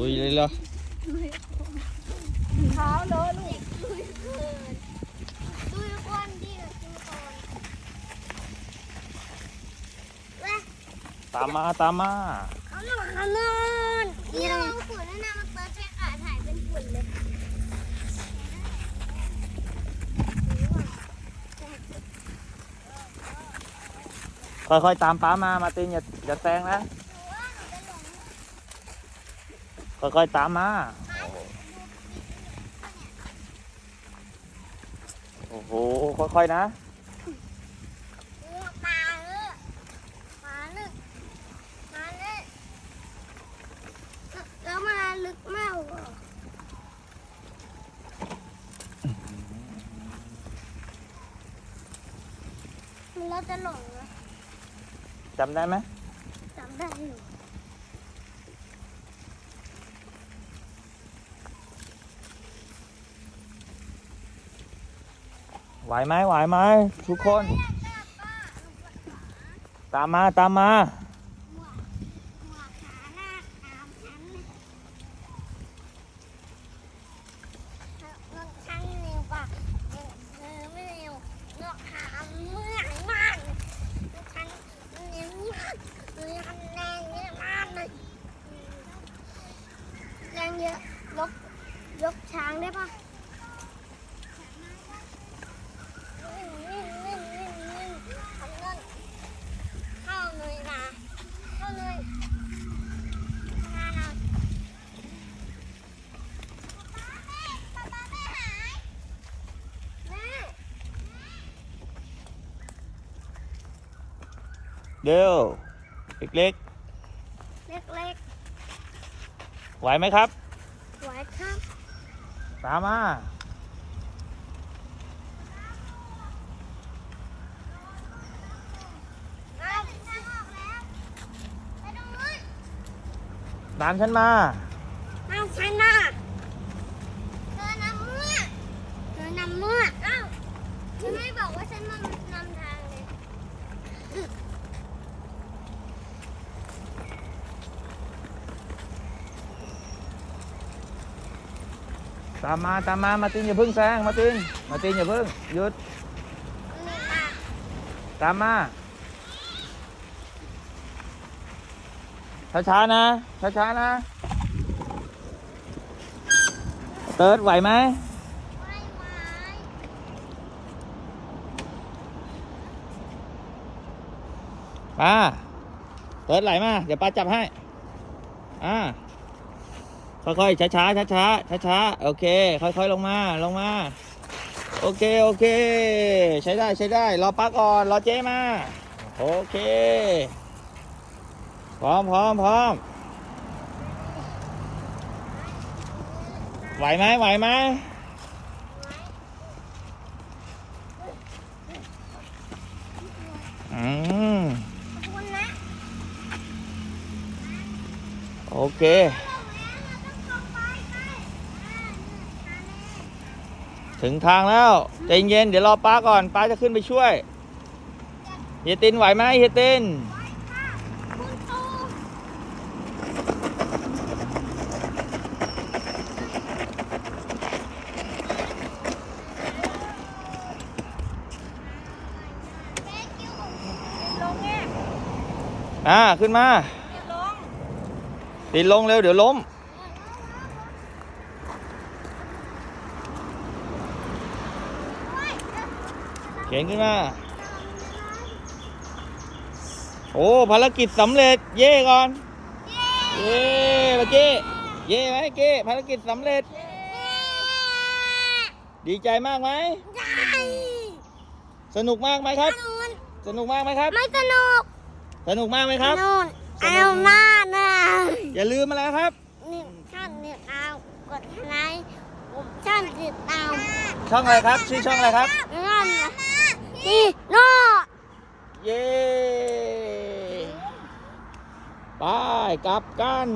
ลุยเลยเหรอเท้าเลอะลูกลุยเกินลุยอ้วนดีกับกินก่อนเว้ยตามมาตามมาเขาหนุนเขาหนุนนี่เราฝุ่นแล้วนะมันเปิดใช้ขาถ่ายเป็นฝุ่นเลยค่อยๆตามป้ามามาร์ตินอย่าอย่าแซงนะ ค่อยๆตามมา โอ้โห ค่อยๆนะปลาเลยปลาเลยปลาเลยแล้วมาลึกมากเหรอมันเราจะหลงนะจำได้ไหมจำได้อยู่ ไหวไหมไหวไหมทุกคน ตามมาตามมาหัวหัวขาหน้าขามฉันเลยเงินชั้นเร็วกว่าเธอไม่เร็วเงาะขามเมื่อยมากฉันเร็วมากเลยทำแรงเยอะมากเลยแรงเยอะยกยกช้างได้ปะวิ่งวิ่งวิ่งวิ่งวิ่งทำเงินเข้าเลยนะเข้าเลยมาหน่อยป๊าป๊าแม่หายแม่ เดี๋ยวเล็กเล็กๆไหวไหมครับๆไว้ครับตามมาเอาทางออกแล้วไปตรงนู้นตามฉันมามาฉันน่ะเธอนำเมื่อเธอนำเมื่อเอ้าฉันไม่บอกว่าฉันมานำทางเลย ตามมาตามมามาตินอย่าเพิ่งแซงมาตินมาตินอย่าเพิ่งหยุดนี่มาตามมาช้าๆนะช้าๆนะ เติร์ดไหวไหมไม่ไหวมาเติร์ดไหลมา เดี๋ยวป้าจับให้ อ่า ค่อยๆ ช้าๆ ช้าๆ ช้าๆ โอเค ค่อยๆ ลงมา ลงมา โอเค โอเค ใช้ได้ ใช้ได้ รอป้าก่อน รอเจ๊มา โอเค พร้อมพร้อมพร้อมไหวไหมไหวไหมอืมขอบคุณนะโอเค ถึงทางแล้วใจเย็นเดี๋ยวรอป้าก่อนป้าจะขึ้นไปช่วยเฮียตินไหวไหมเฮียตินอ่าขึ้นมา ตินลงเร็วเดี๋ยวล้ม เข็นขึ้นมา โอ้ภารกิจสำเร็จ เย่ก่อน เย่เมื่อกี้เย่ไหมเก้ภารกิจสำเร็จ ดีใจมากไหมได้สนุกมากไหมครับนู่นสนุกมากไหมครับ ไม่สนุก สนุกมากไหมครับนู่นสนุเอากหน้าหน้าอย่าลืมอะไรครับนี่ท่านติดตามกดไลค์ผมท่านติดตามช่องอะไรครับ ชื่อช่องอะไรครับ นั่นนะนี่โน่เย้ ไปกลับกัน